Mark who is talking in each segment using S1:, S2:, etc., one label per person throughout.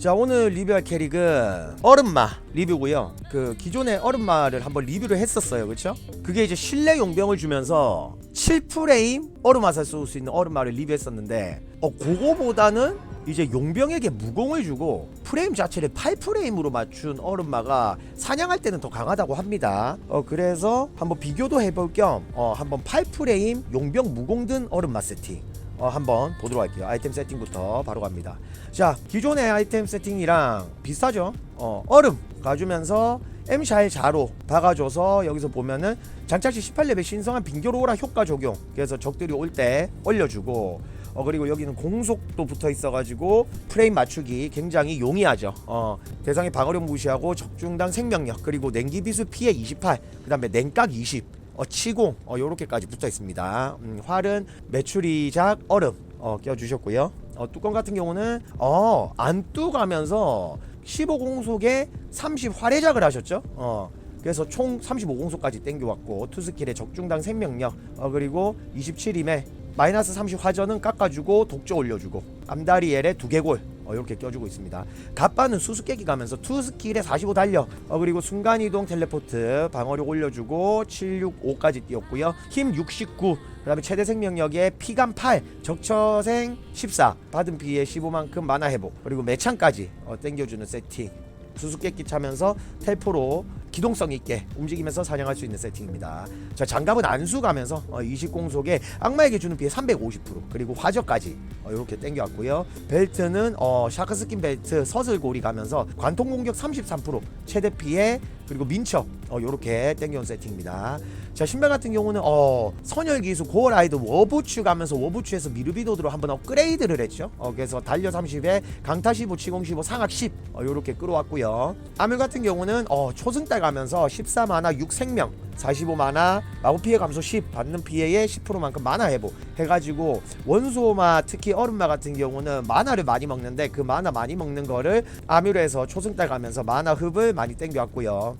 S1: 자 오늘 리뷰할 캐릭은 얼음마 리뷰고요. 그 기존의 얼음마를 한번 리뷰를 했었어요. 그쵸? 그게 이제 실내 용병을 주면서 7프레임 얼음화살 쏠 수 있는 얼음마를 리뷰했었는데 어 그거보다는 이제 용병에게 무공을 주고 프레임 자체를 8프레임으로 맞춘 얼음마가 사냥할 때는 더 강하다고 합니다. 어 그래서 한번 비교도 해볼 겸 어, 한번 8프레임 용병 무공 든 얼음마 세팅 어, 한번 보도록 할게요. 아이템 세팅부터 바로 갑니다. 자, 기존의 아이템 세팅이랑 비슷하죠? 어, 얼음 가주면서 M샤일 자로 박아줘서 여기서 보면은 장착시 18레벨 신성한 빙결오라 효과 적용. 그래서 적들이 올 때 올려주고 어 그리고 여기는 공속도 붙어 있어가지고 프레임 맞추기 굉장히 용이하죠. 어 대상의 방어력 무시하고 적중당 생명력 그리고 냉기 비수 피해 28 그다음에 냉각 20 어, 치공 어, 요렇게까지 붙어 있습니다. 음, 활은 메추리작 얼음 어, 껴주셨고요. 어, 뚜껑 같은 경우는 어, 안뚜 가면서 15공속에 30 활해작을 하셨죠. 어, 그래서 총 35공속까지 땡겨왔고 투스킬의 적중당 생명력 어, 그리고 27임에 마이너스 30 화전은 깎아주고 독조 올려주고 암다리엘에 두개골 어, 이렇게 껴주고 있습니다. 갑바는 수수께끼 가면서 투 스킬에 45 달려 어, 그리고 순간이동 텔레포트 방어력 올려주고 765까지 띄웠고요. 힘 69. 그다음에 최대 생명력에 피감 8, 적처생 14, 받은 피해 15만큼 만화 회복, 그리고 매창까지 어, 땡겨주는 세팅. 수수께끼 차면서 텔포로 기동성 있게 움직이면서 사냥할 수 있는 세팅입니다. 자 장갑은 안수 가면서 어, 20공속에 악마에게 주는 피해 350% 그리고 화저까지 어, 이렇게 땡겨왔고요. 벨트는 어, 샤크스킨 벨트 서슬고리 가면서 관통 공격 33% 최대 피해 그리고 민첩 어, 이렇게 땡겨온 세팅입니다. 자 신발 같은 경우는 어, 선열 기수 고어라이드 워부추 가면서 워부추에서 미르비도드로 한번 업그레이드를 했죠. 어, 그래서 달려 30에 강타 15, 치공 15, 상악 10 어, 이렇게 끌어왔고요. 아물 같은 경우는 어, 초승달 가면서 14만화 6생명 45만화 마구 피해 감소 10 받는 피해의 10%만큼 만화 회복 해가지고 원소마 특히 얼음마 같은 경우는 만화를 많이 먹는데 그 만화 많이 먹는 거를 아뮤르에서 초승달 가면서 만화 흡을 많이 땡겨왔고요.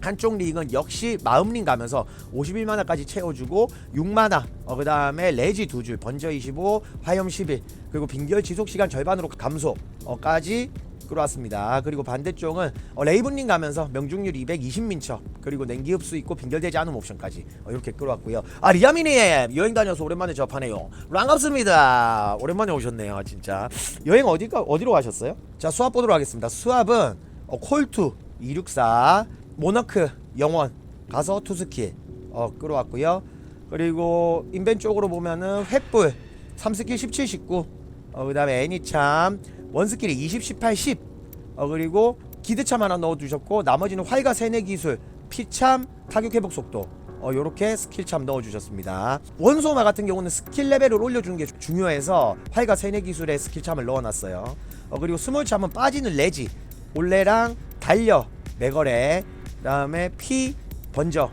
S1: 한쪽 링은 역시 마음링 가면서 51만화까지 채워주고 6만화 어, 그 다음에 레지 두줄 번져 25 화염 11 그리고 빙결 지속시간 절반으로 감소까지 끌어왔습니다. 그리고 반대쪽은 어, 레이븐링 가면서 명중률 220민첩 그리고 냉기 흡수 있고 빙결되지 않은 옵션까지 어, 이렇게 끌어왔고요. 아 리아미님 여행 다녀서 오랜만에 접하네요. 반갑습니다. 오랜만에 오셨네요 진짜. 여행 어디가 어디로 가셨어요? 자 수압 보도록 하겠습니다. 수압은 어, 콜투 264 모너크 영원 가서 투스킬 어 끌어왔고요. 그리고 인벤 쪽으로 보면은 횃불 3스킬 17 19 어, 그다음에 애니참 원스킬이 20 18 10 어, 그리고 기드참 하나 넣어 주셨고 나머지는 활과 세뇌 기술 피참 타격 회복 속도 어, 요렇게 스킬참 넣어주셨습니다. 원소마 같은 경우는 스킬 레벨을 올려주는 게 중요해서 활과 세뇌 기술에 스킬참을 넣어놨어요. 어, 그리고 스몰참은 빠지는 레지 올레랑 달려 매거래 그 다음에 피 번져.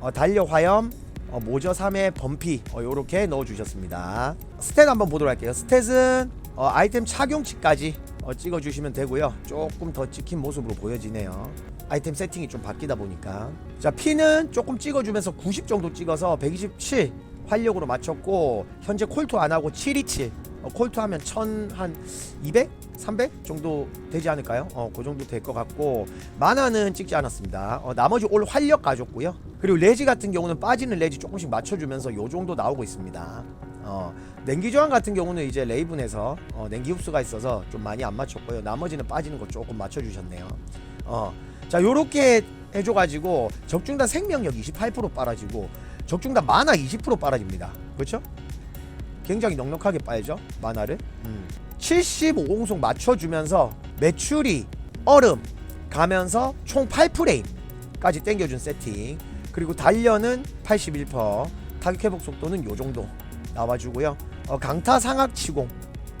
S1: 어, 달려 화염 어, 모저 3의 범피. 어, 요렇게 넣어주셨습니다. 스탯 한번 보도록 할게요. 스탯은 어, 아이템 착용치까지 어, 찍어주시면 되고요. 조금 더 찍힌 모습으로 보여지네요. 아이템 세팅이 좀 바뀌다 보니까. 자 피는 조금 찍어주면서 90 정도 찍어서 127 활력으로 맞췄고 현재 콜투 안 하고 727 어, 콜투 하면 1000한 200? 300 정도 되지 않을까요? 어, 그 정도 될 것 같고 만화는 찍지 않았습니다. 어, 나머지 올 활력 가졌고요. 그리고 레지 같은 경우는 빠지는 레지 조금씩 맞춰주면서 요 정도 나오고 있습니다. 어, 냉기 저항 같은 경우는 이제 레이븐에서 어, 냉기 흡수가 있어서 좀 많이 안 맞췄고요. 나머지는 빠지는 거 조금 맞춰주셨네요. 어, 자 요렇게 해줘가지고 적중단 생명력 28% 빨아지고 적중단 만화 20% 빨아집니다. 그렇죠? 굉장히 넉넉하게 빨죠 만화를. 음. 75공속 맞춰주면서 매출이 얼음 가면서 총 8프레임까지 땡겨준 세팅 그리고 단련은 81% 타격 회복 속도는 요 정도 나와주고요 어, 강타 상악 치공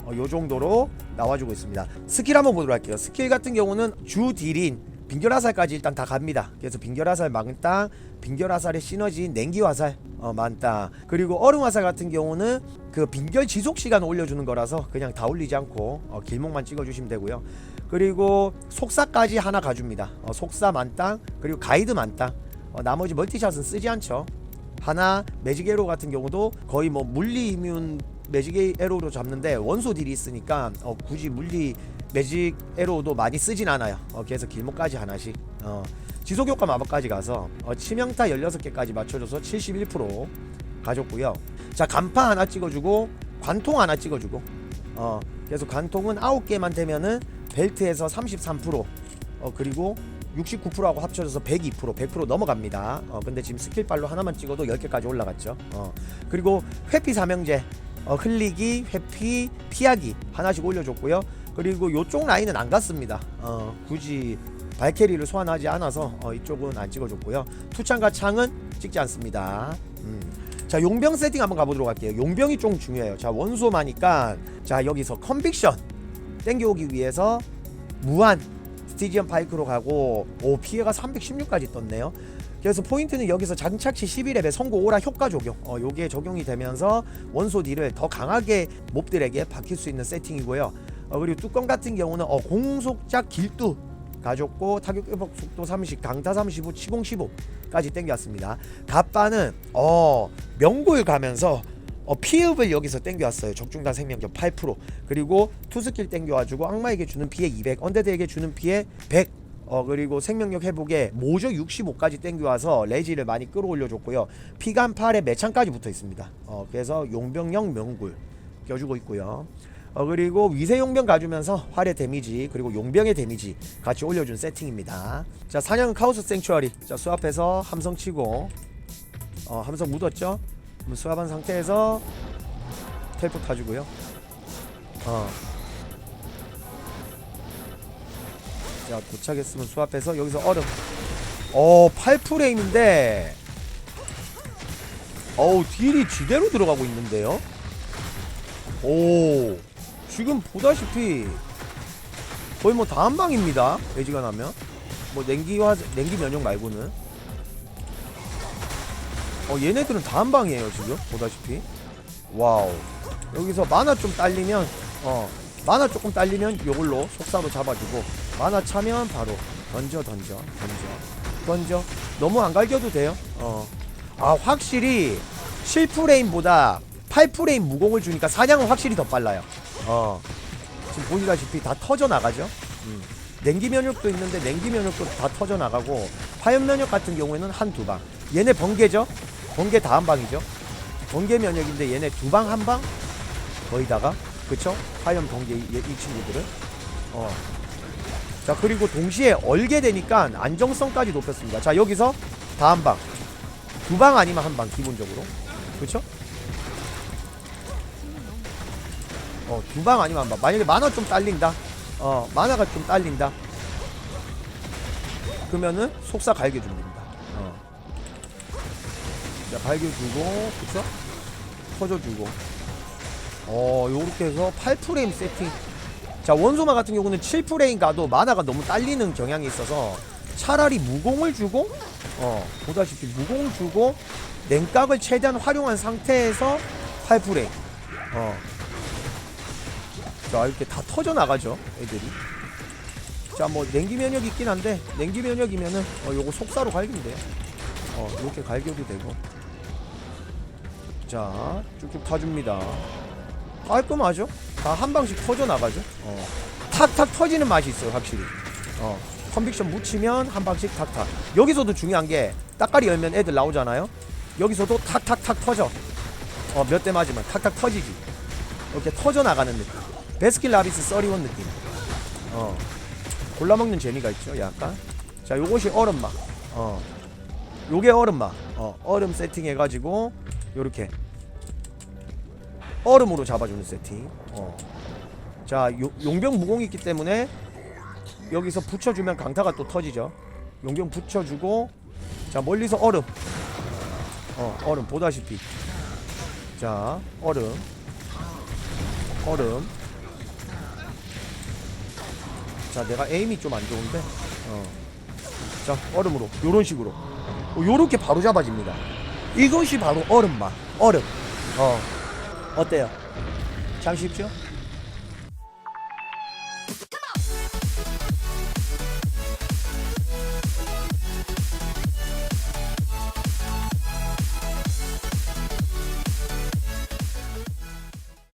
S1: 어, 요 정도로 나와주고 있습니다 스킬 한번 보도록 할게요 스킬 같은 경우는 주 딜인 빙결화살까지 일단 다 갑니다. 그래서 빙결화살 망땅 빙결화살의 시너지 냉기화살 어, 만땅 그리고 얼음화살 같은 경우는 그 빙결 지속 시간 올려주는 거라서 그냥 다 올리지 않고 어, 길목만 찍어주시면 되고요. 그리고 속사까지 하나 가줍니다. 어, 속사 만땅 그리고 가이드 만땅 어, 나머지 멀티샷은 쓰지 않죠. 하나 매직 에로 같은 경우도 거의 뭐 물리 이뮨 매직 에로로 잡는데 원소 딜이 있으니까 어, 굳이 물리 매직 에로도 많이 쓰진 않아요. 어, 그래서 길목까지 하나씩. 어, 지속 효과 마법까지 가서 어, 치명타 16개까지 맞춰줘서 71% 가졌고요. 자 간파 하나 찍어주고 관통 하나 찍어주고. 어, 그래서 관통은 9개만 되면은 벨트에서 33%. 어, 그리고 69%하고 합쳐져서 102% 100% 넘어갑니다. 어, 근데 지금 스킬발로 하나만 찍어도 10개까지 올라갔죠. 어, 그리고 회피 사명제 어, 흘리기, 회피, 피하기 하나씩 올려줬고요. 그리고 요쪽 라인은 안 갔습니다. 어, 굳이 발캐리를 소환하지 않아서 어, 이쪽은 안 찍어줬고요. 투창과 창은 찍지 않습니다. 음. 자 용병 세팅 한번 가보도록 할게요. 용병이 좀 중요해요. 자 원소마니까 자 여기서 컨빅션 땡겨오기 위해서 무한 스티지엄 파이크로 가고 오 피해가 316까지 떴네요. 그래서 포인트는 여기서 장착시 11렙의 선고 오라 효과 적용 어 요게 적용이 되면서 원소 딜을 더 강하게 몹들에게 박힐 수 있는 세팅이고요 어 그리고 뚜껑 같은 경우는 어 공속작 길두 가졌고 타격 회복 속도 30 강타 35 치공 15까지 땡겨왔습니다 갑바는 어 명골 가면서 어, 피읍을 여기서 땡겨왔어요. 적중단 생명력 8% 그리고 투스킬 땡겨가지고 악마에게 주는 피해 200, 언데드에게 주는 피해 100. 어 그리고 생명력 회복에 모조 65까지 땡겨와서 레지를 많이 끌어올려줬고요. 피간 8에 매창까지 붙어 있습니다. 어 그래서 용병형 명굴 껴주고 있고요. 어 그리고 위세 용병 가주면서 활의 데미지 그리고 용병의 데미지 같이 올려준 세팅입니다. 자 사냥 카오스 생츄아리 자 수압해서 함성 치고 어 함성 묻었죠? 수압한 상태에서 텔포 타주고요. 어. 자 도착했으면 수압해서 여기서 얼음. 어 8프레임인데. 어우 딜이 지대로 들어가고 있는데요. 오 지금 보다시피 거의 뭐 다한 방입니다. 매지가 나면 뭐 냉기와 냉기 면역 말고는. 어 얘네들은 다한 방이에요 지금 보다시피 와우 여기서 만화 좀 딸리면 어 만화 조금 딸리면 요걸로 속사로 잡아주고 만화 차면 바로 던져 던져 던져 던져. 너무 안 갈겨도 돼요? 어 아 확실히 7프레임보다 8프레임 무공을 주니까 사냥은 확실히 더 빨라요. 어. 지금 보시다시피 다 터져 나가죠? 음. 냉기 면역도 있는데 냉기 면역도 다 터져 나가고 화염 면역 같은 경우에는 한 두 방. 얘네 번개죠? 번개 다 한 방이죠. 번개 면역인데 얘네 두 방 한 방? 거의다가 그쵸? 화염 번개 이, 이 친구들은 어. 자 그리고 동시에 얼게 되니까 안정성까지 높였습니다. 자 여기서 다한 방, 두 방 아니면 한 방 기본적으로 그쵸? 어 두 방 아니면 한 방. 만약에 만화 좀 딸린다. 어 만화가 좀 딸린다. 그러면은 속사 갈겨 줍니다. 어. 자 발겨주고 그쵸? 터져 주고 어 요렇게 해서 8프레임 세팅. 자 원소마 같은 경우는 7프레임 가도 만화가 너무 딸리는 경향이 있어서 차라리 무공을 주고 어 보다시피 무공 주고 냉각을 최대한 활용한 상태에서 8프레임. 어자 이렇게 다 터져 나가죠 애들이. 자 뭐 냉기 면역 있긴 한데 냉기 면역이면은 어 요거 속사로 갈기면 돼요. 어 이렇게 갈겨도 되고. 자 쭉쭉 타줍니다 깔끔하죠 다 한 방씩 터져 나가죠? 어. 탁탁 터지는 맛이 있어요 확실히. 어. 컨빅션 묻히면 한 방씩 탁탁. 여기서도 중요한 게 따까리 열면 애들 나오잖아요? 여기서도 탁탁탁 터져. 어 몇 대 맞으면 탁탁 터지지. 이렇게 터져 나가는 느낌. 베스킨 라비스 써리원 느낌. 어. 골라먹는 재미가 있죠 약간. 자 요것이 얼음맛 어. 요게 얼음맛 어 얼음 세팅 해가지고 요렇게 얼음으로 잡아주는 세팅. 어. 자 요, 용병 무공이 있기 때문에 여기서 붙여주면 강타가 또 터지죠. 용병 붙여주고 자 멀리서 얼음. 어 얼음 보다시피. 자 얼음. 얼음. 자 내가 에임이 좀 안 좋은데. 어. 자 얼음으로. 요런 식으로. 어, 요렇게 바로 잡아집니다. 이것이 바로 얼음맛 얼음. 어 어때요? 참 쉽죠